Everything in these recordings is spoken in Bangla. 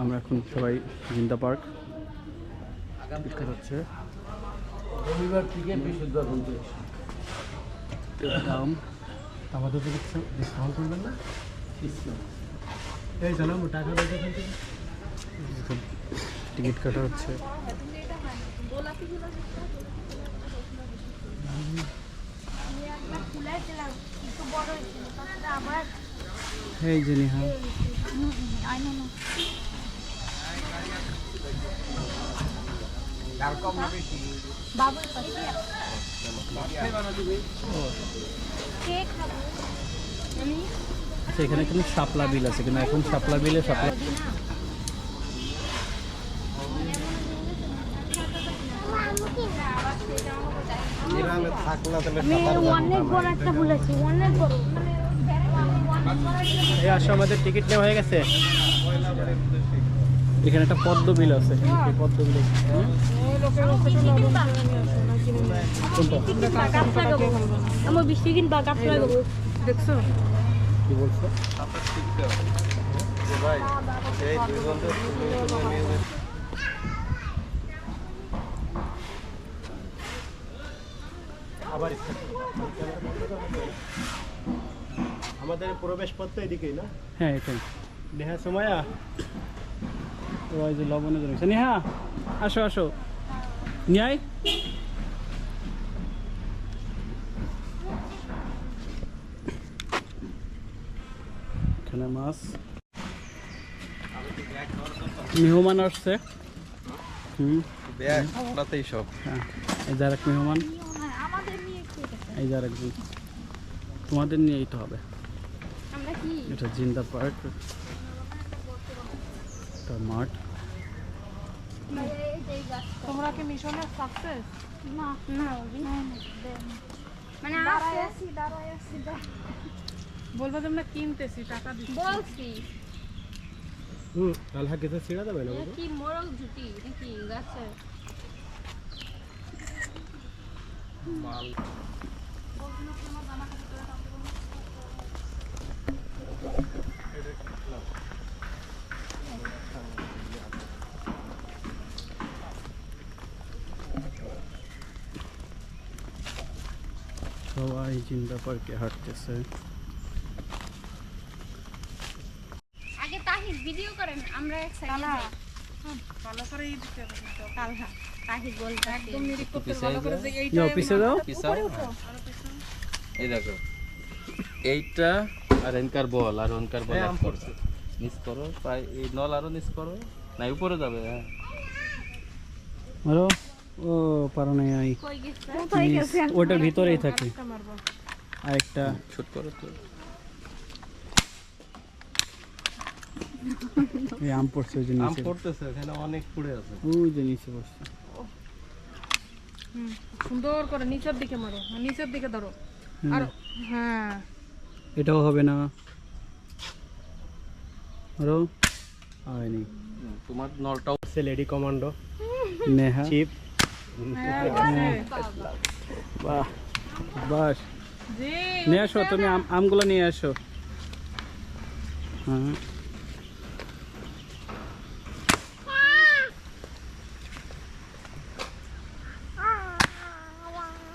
আমরা এখন সবাই জিন্দা পার্ক। টিকিট কাটাচ্ছে রবিবার থেকে বৃহস্পতিবার পর্যন্ত দাম। আমাদের তো ডিসকাউন্ট করবেন না? এই টাকা টিকিট কাটা হচ্ছে। আবার এই যে নেহা। আই নো নো বাবুর পাশে কে খাব আমি আচ্ছা কিন্তু শাপলা বিল আছে কিন্তু এখন শাপলা বিলে শাপলা এই আসো আমাদের টিকিট নেওয়া হয়ে গেছে। এখানে একটা পদ্ম বিল আছে। এই পদ্ম বিল আবার আমাদের প্রবেশ পথ তো এদিকেই না? হ্যাঁ এটাই। নেহা সময়া তো ওই যে লবণে জড়িয়েছে নেহা আসো আসো। নিয়াই এখানে মাছ। মেহমান আসছে। হুম। সব। হ্যাঁ এই যার এক মেহমান। নিয়ে এই যার একজন তোমাদের নিয়েই তো হবে। এটা জিন্দা পার্ক। একটা মাঠ। তোমরা কি মিশনের সাকসেস না না মানে আসি দাঁড়াই আসি বলব তোমরা কিনতেছি টাকা দিচ্ছি। বলছি। হুম আলহা কিছু ছিড়া দেবে না কি মোরগ জুটি? নাকি গাছের সবাই জিন্দা পার্কে হাঁটতেছে। আগে তাহিদ ভিডিও করেন আমরা এক সাইডে ভালো করে এই দিতে হবে কিন্তু। তালহা তাহিদ বলতে একদম নিরিখ করতে ভালো করে যে এইটা যাও। পিছে যাও পিসাও এই দেখো। এইটা আর এনকার বল আর ওনকার বল হ্যাঁ, করো। নিচ করো প্রায় এই নল আরও নিচ করো। না উপরে যাবে হ্যাঁ। ও পারো নাই আই কই গেছে নিচ, ওটার ভিতরেই থাকে। একটা আরেকটা। শুট করো তো এই আম পড়ছে ওই যে আম পড়তেছে এখানে অনেক পুড়ে আছে। ওই যে নিচে পড়ছে। সুন্দর করে নিচের দিকে মারো নিচের দিকে ধরো। আর হ্যাঁ। এটাও হবে না। আরও হয়নি। তোমার নলটাও সে লেডি কমান্ডো। নেহা। চিপ। বাহ বাস নিয়ে আসো তুমি আম আমগুলো নিয়ে আসো। হ্যাঁ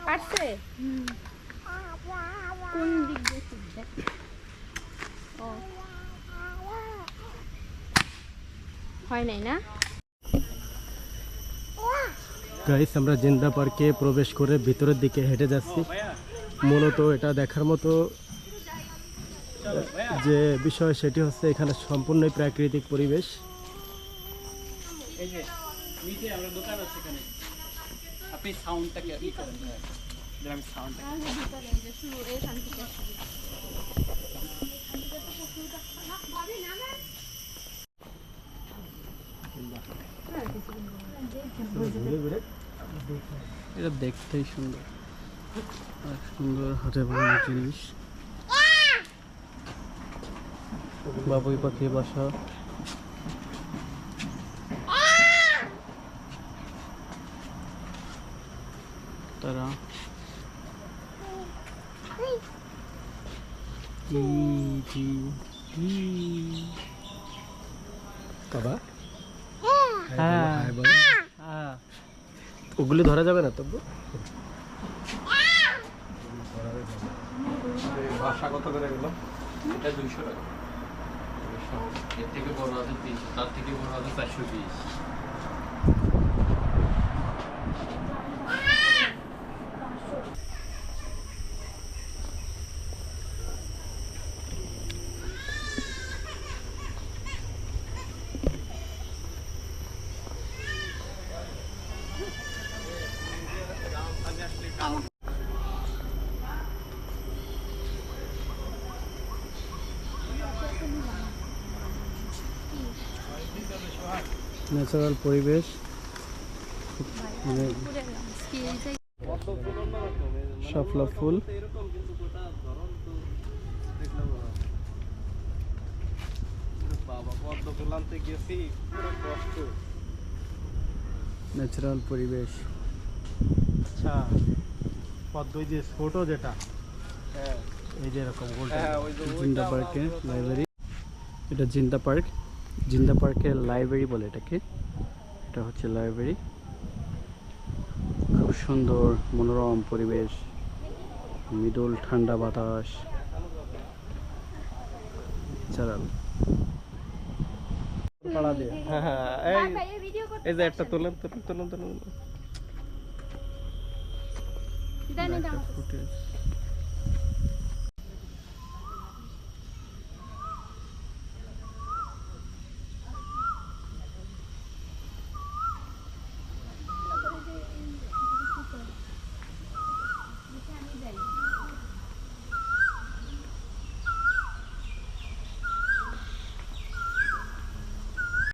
পারছে কোন দিক দিয়ে হয় নাই না? গাইস আমরা জিন্দা পার্কে প্রবেশ করে ভিতরের দিকে হেঁটে যাচ্ছি। মূলত এটা দেখার মতো যে বিষয় সেটি হচ্ছে এখানে সম্পূর্ণই প্রাকৃতিক পরিবেশ। এই যে এটা দেখতেই সুন্দর। আর সুন্দর হাতে বানানো জিনিস। বাবুই পাখি বাসা। তারা। বাবা? হ্যাঁ। হ্যাঁ ওগুলি ধরা যাবে না তবু ভাষা কত করে গেলো এটা দুইশো টাকা। এর থেকে বড় আছে তিনশো তার থেকে বড় আছে চারশো বিশ। ন্যাচারাল পরিবেশ। মানে শাপলা ফুল। ন্যাচারাল পরিবেশ। আচ্ছা পদ্ম ওই যে ছোট যেটা হ্যাঁ। এই যে এরকম হ্যাঁ ওই যে জিন্দা পার্কে লাইব্রেরি। এটা জিন্দা পার্ক। জিন্দা পার্কের লাইব্রেরি বলে এটাকে। এটা হচ্ছে লাইব্রেরি। খুব সুন্দর মনোরম পরিবেশ মৃদুল ঠান্ডা বাতাস। ন্যাচারাল পাড়া দিয়ে। হ্যাঁ হ্যাঁ এই ভাই ভিডিও করতে এই যে একটা তোলেন তোলেন তোলেন তোলেন।